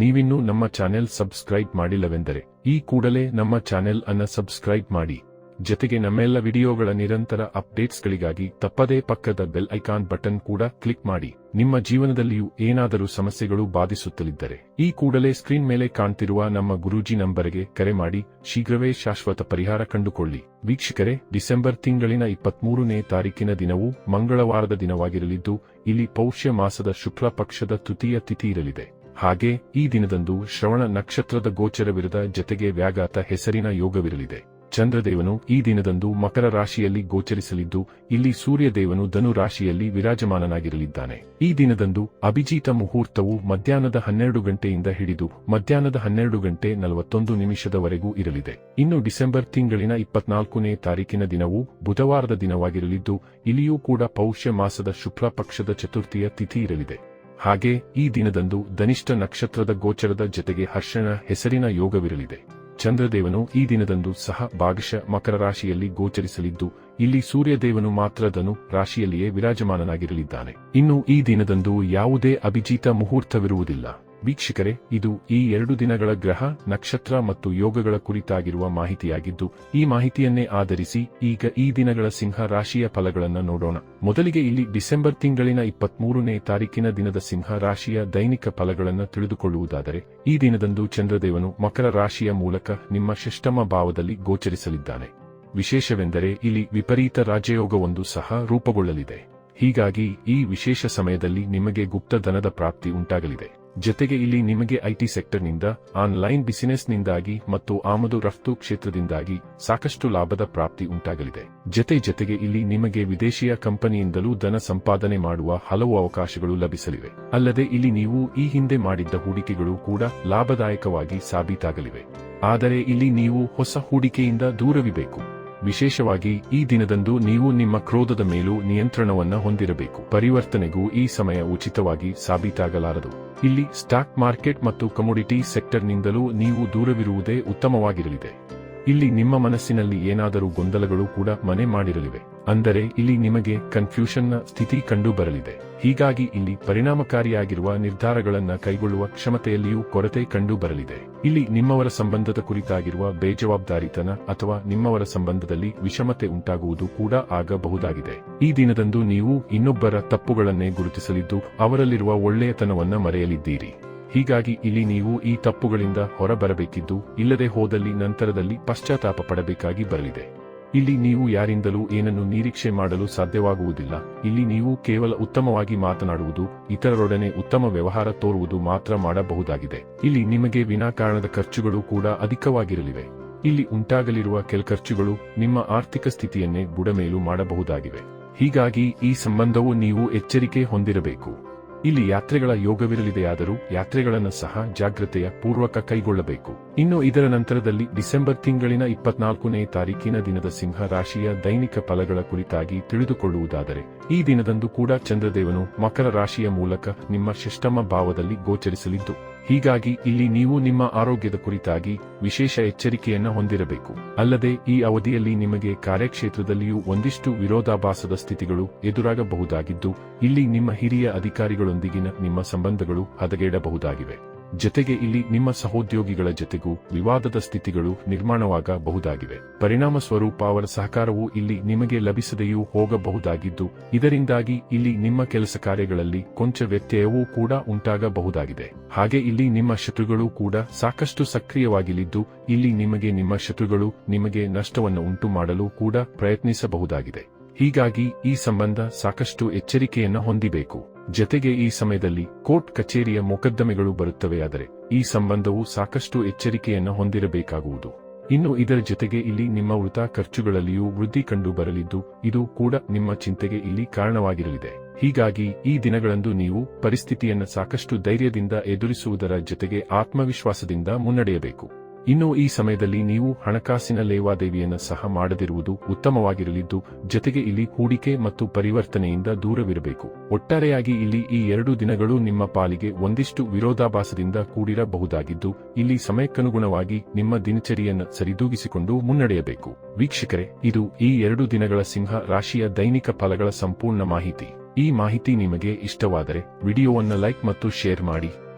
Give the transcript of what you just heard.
ನೀವಿನ್ನೂ ನಮ್ಮ channel subscribe ಮಾಡಿಲ್ಲವೆಂದರೆ, ಈ ಕೂಡಲೇ ನಮ್ಮ ಚಾನೆಲ್ ಅನ್ನ ಸಬ್ಸ್ಕ್ರೈಬ್ ಮಾಡಿ. ಜೊತೆಗೆ ನಮ್ಮೆಲ್ಲ ವಿಡಿಯೋಗಳ ನಿರಂತರ ಅಪ್ಡೇಟ್ಸ್ಗಳಿಗಾಗಿ ತಪ್ಪದೇ ಪಕ್ಕದ ಬೆಲ್ ಐಕಾನ್ ಬಟನ್ ಕೂಡ ಕ್ಲಿಕ್ ಮಾಡಿ. ನಿಮ್ಮ ಜೀವನದಲ್ಲಿಯೂ ಏನಾದರೂ ಸಮಸ್ಯೆಗಳು ಬಾಧಿಸುತ್ತಲಿದ್ದರೆ, ಈ ಕೂಡಲೇ ಸ್ಕ್ರೀನ್ ಮೇಲೆ ಕಾಣ್ತಿರುವ ನಮ್ಮ ಗುರೂಜಿ ನಂಬರ್ಗೆ ಕರೆ ಮಾಡಿ. ಶೀಘ್ರವೇ ಶಾಶ್ವತ ಪರಿಹಾರ ಕಂಡುಕೊಳ್ಳಿ. ವೀಕ್ಷಕರೇ, ಡಿಸೆಂಬರ್ ತಿಂಗಳಿನ ಇಪ್ಪತ್ಮೂರನೇ ತಾರೀಕಿನ ದಿನವು ಮಂಗಳವಾರದ ದಿನವಾಗಿರಲಿದ್ದು, ಇಲ್ಲಿ ಪೌಷ್ಯ ಮಾಸದ ಶುಕ್ಲ ಪಕ್ಷದ ತೃತೀಯ ತಿಥಿ ಇರಲಿದೆ. ಹಾಗೆ ಈ ದಿನದಂದು ಶ್ರವಣ ನಕ್ಷತ್ರದ ಗೋಚರವಿರದ ಜತೆಗೆ ವ್ಯಾಘಾತ ಹೆಸರಿನ ಯೋಗವಿರಲಿದೆ. ಚಂದ್ರದೇವನು ಈ ದಿನದಂದು ಮಕರ ರಾಶಿಯಲ್ಲಿ ಗೋಚರಿಸಲಿದ್ದು, ಇಲ್ಲಿ ಸೂರ್ಯದೇವನು ಧನು ರಾಶಿಯಲ್ಲಿ ವಿರಾಜಮಾನನಾಗಿರಲಿದ್ದಾನೆ. ಈ ದಿನದಂದು ಅಭಿಜೀತ ಮುಹೂರ್ತವು ಮಧ್ಯಾಹ್ನದ ಹನ್ನೆರಡು ಗಂಟೆಯಿಂದ ಹಿಡಿದು ಮಧ್ಯಾಹ್ನದ ಹನ್ನೆರಡು ಗಂಟೆ ನಲವತ್ತೊಂದು ನಿಮಿಷದವರೆಗೂ ಇರಲಿದೆ. ಇನ್ನು ಡಿಸೆಂಬರ್ ತಿಂಗಳಿನ ಇಪ್ಪತ್ನಾಲ್ಕನೇ ತಾರೀಕಿನ ದಿನವು ಬುಧವಾರದ ದಿನವಾಗಿರಲಿದ್ದು, ಇಲ್ಲಿಯೂ ಕೂಡ ಪೌಷ್ಯ ಮಾಸದ ಶುಕ್ಲ ಪಕ್ಷದ ಚತುರ್ಥಿಯ ತಿಥಿ ಇರಲಿದೆ. ಹಾಗೆ ಈ ದಿನದಂದು ಧನಿಷ್ಠ ನಕ್ಷತ್ರದ ಗೋಚರದ ಜತೆಗೆ ಹರ್ಷಣ ಹೆಸರಿನ ಯೋಗವಿರಲಿದೆ. ಚಂದ್ರದೇವನು ಈ ದಿನದಂದು ಸಹ ಭಾಗಶಃ ಮಕರ ರಾಶಿಯಲ್ಲಿ ಗೋಚರಿಸಲಿದ್ದು, ಇಲ್ಲಿ ಸೂರ್ಯದೇವನು ಮಾತ್ರ ಧನು ರಾಶಿಯಲ್ಲಿಯೇ ವಿರಾಜಮಾನನಾಗಿರಲಿದ್ದಾನೆ. ಇನ್ನು ಈ ದಿನದಂದು ಯಾವುದೇ ಅಭಿಜೀತ ಮುಹೂರ್ತವಿರುವುದಿಲ್ಲ. ವೀಕ್ಷಕರೇ, ಇದು ಈ ಎರಡು ದಿನಗಳ ಗ್ರಹ, ನಕ್ಷತ್ರ ಮತ್ತು ಯೋಗಗಳ ಕುರಿತಾಗಿರುವ ಮಾಹಿತಿಯಾಗಿದ್ದು, ಈ ಮಾಹಿತಿಯನ್ನೇ ಆಧರಿಸಿ ಈಗ ಈ ದಿನಗಳ ಸಿಂಹ ರಾಶಿಯ ಫಲಗಳನ್ನು ನೋಡೋಣ. ಮೊದಲಿಗೆ ಇಲ್ಲಿ ಡಿಸೆಂಬರ್ ತಿಂಗಳಿನ ಇಪ್ಪತ್ಮೂರನೇ ತಾರೀಕಿನ ದಿನದ ಸಿಂಹ ರಾಶಿಯ ದೈನಿಕ ಫಲಗಳನ್ನು ತಿಳಿದುಕೊಳ್ಳುವುದಾದರೆ, ಈ ದಿನದಂದು ಚಂದ್ರದೇವನು ಮಕರ ರಾಶಿಯ ಮೂಲಕ ನಿಮ್ಮ ಷಷ್ಟಮ ಭಾವದಲ್ಲಿ ಗೋಚರಿಸಲಿದ್ದಾನೆ. ವಿಶೇಷವೆಂದರೆ ಇಲ್ಲಿ ವಿಪರೀತ ರಾಜಯೋಗವೊಂದು ಸಹ ರೂಪುಗೊಳ್ಳಲಿದೆ. ಹೀಗಾಗಿ ಈ ವಿಶೇಷ ಸಮಯದಲ್ಲಿ ನಿಮಗೆ ಗುಪ್ತ ಧನದ ಪ್ರಾಪ್ತಿ ಉಂಟಾಗಲಿದೆ. ಜತೆಗೆ ಇಲ್ಲಿ ನಿಮಗೆ ಐಟಿ ಸೆಕ್ಟರ್ನಿಂದ, ಆನ್ಲೈನ್ ಬಿಸಿನೆಸ್ನಿಂದಾಗಿ ಮತ್ತು ಆಮದು ರಫ್ತು ಕ್ಷೇತ್ರದಿಂದಾಗಿ ಸಾಕಷ್ಟು ಲಾಭದ ಪ್ರಾಪ್ತಿ ಉಂಟಾಗಲಿದೆ. ಜತೆ ಜತೆಗೆ ಇಲ್ಲಿ ನಿಮಗೆ ವಿದೇಶಿಯ ಕಂಪನಿಯಿಂದಲೂ ಧನ ಸಂಪಾದನೆ ಮಾಡುವ ಹಲವು ಅವಕಾಶಗಳು ಲಭಿಸಲಿವೆ. ಅಲ್ಲದೆ ಇಲ್ಲಿ ನೀವು ಈ ಹಿಂದೆ ಮಾಡಿದ್ದ ಹೂಡಿಕೆಗಳು ಕೂಡ ಲಾಭದಾಯಕವಾಗಿ ಸಾಬೀತಾಗಲಿವೆ. ಆದರೆ ಇಲ್ಲಿ ನೀವು ಹೊಸ ಹೂಡಿಕೆಯಿಂದ ದೂರವಿಬೇಕು. ವಿಶೇಷವಾಗಿ ಈ ದಿನದಂದು ನೀವು ನಿಮ್ಮ ಕ್ರೋಧದ ಮೇಲೂ ನಿಯಂತ್ರಣವನ್ನು ಹೊಂದಿರಬೇಕು. ಪರಿವರ್ತನೆಗೂ ಈ ಸಮಯ ಉಚಿತವಾಗಿ ಸಾಬೀತಾಗಲಾರದು. ಇಲ್ಲಿ ಸ್ಟಾಕ್ ಮಾರ್ಕೆಟ್ ಮತ್ತು ಕಮೋಡಿಟಿ ಸೆಕ್ಟರ್ನಿಂದಲೂ ನೀವು ದೂರವಿರುವುದೇ ಉತ್ತಮವಾಗಿರಲಿದೆ. ಇಲ್ಲಿ ನಿಮ್ಮ ಮನಸ್ಸಿನಲ್ಲಿ ಏನಾದರೂ ಗೊಂದಲಗಳು ಕೂಡ ಮನೆ ಮಾಡಿರಲಿವೆ. ಅಂದರೆ ಇಲ್ಲಿ ನಿಮಗೆ ಕನ್ಫ್ಯೂಷನ್ನ ಸ್ಥಿತಿ ಕಂಡು ಬರಲಿದೆ ಹೀಗಾಗಿ ಇಲ್ಲಿ ಪರಿಣಾಮಕಾರಿಯಾಗಿರುವ ನಿರ್ಧಾರಗಳನ್ನ ಕೈಗೊಳ್ಳುವ ಕ್ಷಮತೆಯಲ್ಲಿಯೂ ಕೊರತೆ ಕಂಡು ಬರಲಿದೆ ಇಲ್ಲಿ ನಿಮ್ಮವರ ಸಂಬಂಧದ ಕುರಿತಾಗಿರುವ ಬೇಜವಾಬ್ದಾರಿತನ ಅಥವಾ ನಿಮ್ಮವರ ಸಂಬಂಧದಲ್ಲಿ ವಿಷಮತೆ ಉಂಟಾಗುವುದು ಕೂಡ ಆಗಬಹುದಾಗಿದೆ. ಈ ದಿನದಂದು ನೀವು ಇನ್ನೊಬ್ಬರ ತಪ್ಪುಗಳನ್ನೇ ಗುರುತಿಸಲಿದ್ದು ಅವರಲ್ಲಿರುವ ಒಳ್ಳೆಯತನವನ್ನ ಮರೆಯಲಿದ್ದೀರಿ. ಹೀಗಾಗಿ ಇಲ್ಲಿ ನೀವು ಈ ತಪ್ಪುಗಳಿಂದ ಹೊರಬರಬೇಕಿದ್ದು, ಇಲ್ಲದೆ ಹೋದಲ್ಲಿ ನಂತರದಲ್ಲಿ ಪಶ್ಚಾತ್ತಾಪ ಪಡಬೇಕಾಗಿ ಬರಲಿದೆ. ಇಲ್ಲಿ ನೀವು ಯಾರಿಂದಲೂ ಏನನ್ನು ನಿರೀಕ್ಷೆ ಮಾಡಲು ಸಾಧ್ಯವಾಗುವುದಿಲ್ಲ. ಇಲ್ಲಿ ನೀವು ಕೇವಲ ಉತ್ತಮವಾಗಿ ಮಾತನಾಡುವುದು, ಇತರರೊಡನೆ ಉತ್ತಮ ವ್ಯವಹಾರ ತೋರುವುದು ಮಾತ್ರ ಮಾಡಬಹುದಾಗಿದೆ. ಇಲ್ಲಿ ನಿಮಗೆ ವಿನಾಕಾರಣದ ಖರ್ಚುಗಳು ಕೂಡ ಅಧಿಕವಾಗಿರಲಿವೆ. ಇಲ್ಲಿ ಉಂಟಾಗಲಿರುವ ಕೆಲ ಖರ್ಚುಗಳು ನಿಮ್ಮ ಆರ್ಥಿಕ ಸ್ಥಿತಿಯನ್ನೇ ಬುಡಮೇಲು ಮಾಡಬಹುದಾಗಿವೆ. ಹೀಗಾಗಿ ಈ ಸಂಬಂಧವು ನೀವು ಎಚ್ಚರಿಕೆ ಹೊಂದಿರಬೇಕು. ಇಲ್ಲಿ ಯಾತ್ರೆಗಳ ಯೋಗವಿರಲಿದೆಯಾದರೂ ಯಾತ್ರೆಗಳನ್ನು ಸಹ ಜಾಗ್ರತೆಯ ಪೂರ್ವಕ ಕೈಗೊಳ್ಳಬೇಕು. ಇನ್ನು ಇದರ ನಂತರದಲ್ಲಿ ಡಿಸೆಂಬರ್ ತಿಂಗಳಿನ ಇಪ್ಪತ್ನಾಲ್ಕನೇ ತಾರೀಕಿನ ದಿನದ ಸಿಂಹ ರಾಶಿಯ ದೈನಿಕ ಫಲಗಳ ಕುರಿತಾಗಿ ತಿಳಿದುಕೊಳ್ಳುವುದಾದರೆ, ಈ ದಿನದಂದು ಕೂಡ ಚಂದ್ರದೇವನು ಮಕರ ರಾಶಿಯ ಮೂಲಕ ನಿಮ್ಮ ಶಿಷ್ಟಮ ಭಾವದಲ್ಲಿ ಗೋಚರಿಸಲಿದ್ದು. ಹೀಗಾಗಿ ಇಲ್ಲಿ ನೀವು ನಿಮ್ಮ ಆರೋಗ್ಯದ ಕುರಿತಾಗಿ ವಿಶೇಷ ಎಚ್ಚರಿಕೆಯನ್ನು ಹೊಂದಿರಬೇಕು. ಅಲ್ಲದೆ ಈ ಅವಧಿಯಲ್ಲಿ ನಿಮಗೆ ಕಾರ್ಯಕ್ಷೇತ್ರದಲ್ಲಿಯೂ ಒಂದಿಷ್ಟು ವಿರೋಧಾಭಾಸದ ಸ್ಥಿತಿಗಳು ಎದುರಾಗಬಹುದಾಗಿದ್ದು, ಇಲ್ಲಿ ನಿಮ್ಮ ಹಿರಿಯ ಅಧಿಕಾರಿಗಳೊಂದಿಗಿನ ನಿಮ್ಮ ಸಂಬಂಧಗಳು ಹದಗೆಡಬಹುದಾಗಿವೆ. ಜತೆಗೆ ಇಲ್ಲಿ ನಿಮ್ಮ ಸಹೋದ್ಯೋಗಿಗಳ ಜತೆಗೂ ವಿವಾದದ ಸ್ಥಿತಿಗಳು ನಿರ್ಮಾಣವಾಗಬಹುದಾಗಿವೆ. ಪರಿಣಾಮ ಸ್ವರೂಪ ಅವರ ಸಹಕಾರವು ಇಲ್ಲಿ ನಿಮಗೆ ಲಭಿಸದೆಯೂ ಹೋಗಬಹುದಾಗಿದ್ದು, ಇದರಿಂದಾಗಿ ಇಲ್ಲಿ ನಿಮ್ಮ ಕೆಲಸ ಕಾರ್ಯಗಳಲ್ಲಿ ಕೊಂಚ ವ್ಯತ್ಯಯವೂ ಕೂಡ ಉಂಟಾಗಬಹುದಾಗಿದೆ. ಹಾಗೆ ಇಲ್ಲಿ ನಿಮ್ಮ ಶತ್ರುಗಳು ಕೂಡ ಸಾಕಷ್ಟು ಸಕ್ರಿಯವಾಗಿಲಿದ್ದು, ಇಲ್ಲಿ ನಿಮಗೆ ನಿಮ್ಮ ಶತ್ರುಗಳು ನಿಮಗೆ ನಷ್ಟವನ್ನು ಉಂಟು ಮಾಡಲು ಕೂಡ ಪ್ರಯತ್ನಿಸಬಹುದಾಗಿದೆ. ಹೀಗಾಗಿ ಈ ಸಂಬಂಧ ಸಾಕಷ್ಟು ಎಚ್ಚರಿಕೆಯನ್ನು ಹೊಂದಿಬೇಕು. ಜತೆಗೆ ಈ ಸಮಯದಲ್ಲಿ ಕೋರ್ಟ್ ಕಚೇರಿಯ ಮೊಕದ್ದಮೆಗಳು ಬರುತ್ತವೆಯಾದರೆ ಈ ಸಂಬಂಧವು ಸಾಕಷ್ಟು ಎಚ್ಚರಿಕೆಯನ್ನು ಹೊಂದಿರಬೇಕಾಗುವುದು. ಇನ್ನು ಇದರ ಜೊತೆಗೆ ಇಲ್ಲಿ ನಿಮ್ಮ ಉಳಿತಾಯ ಖರ್ಚುಗಳಲ್ಲಿಯೂ ವೃದ್ಧಿ ಕಂಡು ಬರಲಿದ್ದು ಇದು ಕೂಡ ನಿಮ್ಮ ಚಿಂತೆಗೆ ಇಲ್ಲಿ ಕಾರಣವಾಗಿರಲಿದೆ. ಹೀಗಾಗಿ ಈ ದಿನಗಳಂದು ನೀವು ಪರಿಸ್ಥಿತಿಯನ್ನು ಸಾಕಷ್ಟು ಧೈರ್ಯದಿಂದ ಎದುರಿಸುವುದರ ಜೊತೆಗೆ ಆತ್ಮವಿಶ್ವಾಸದಿಂದ ಮುನ್ನಡೆಯಬೇಕು. ಇನ್ನು ಈ ಸಮಯದಲ್ಲಿ ನೀವು ಹಣಕಾಸಿನ ಲೇವಾದೇವಿಯನ್ನು ಸಹ ಮಾಡದಿರುವುದು ಉತ್ತಮವಾಗಿರಲಿದ್ದು, ಜೊತೆಗೆ ಇಲ್ಲಿ ಹೂಡಿಕೆ ಮತ್ತು ಪರಿವರ್ತನೆಯಿಂದ ದೂರವಿರಬೇಕು. ಒಟ್ಟಾರೆಯಾಗಿ ಇಲ್ಲಿ ಈ ಎರಡು ದಿನಗಳು ನಿಮ್ಮ ಪಾಲಿಗೆ ಒಂದಿಷ್ಟು ವಿರೋಧಾಭಾಸದಿಂದ ಕೂಡಿರಬಹುದಾಗಿದ್ದು, ಇಲ್ಲಿ ಸಮಯಕ್ಕನುಗುಣವಾಗಿ ನಿಮ್ಮ ದಿನಚರಿಯನ್ನು ಸರಿದೂಗಿಸಿಕೊಂಡು ಮುನ್ನಡೆಯಬೇಕು. ವೀಕ್ಷಕರೇ, ಇದು ಈ ಎರಡು ದಿನಗಳ ಸಿಂಹ ರಾಶಿಯ ದೈನಿಕ ಫಲಗಳ ಸಂಪೂರ್ಣ ಮಾಹಿತಿ. ಈ ಮಾಹಿತಿ ನಿಮಗೆ ಇಷ್ಟವಾದರೆ ವಿಡಿಯೋವನ್ನು ಲೈಕ್ ಮತ್ತು ಶೇರ್ ಮಾಡಿ.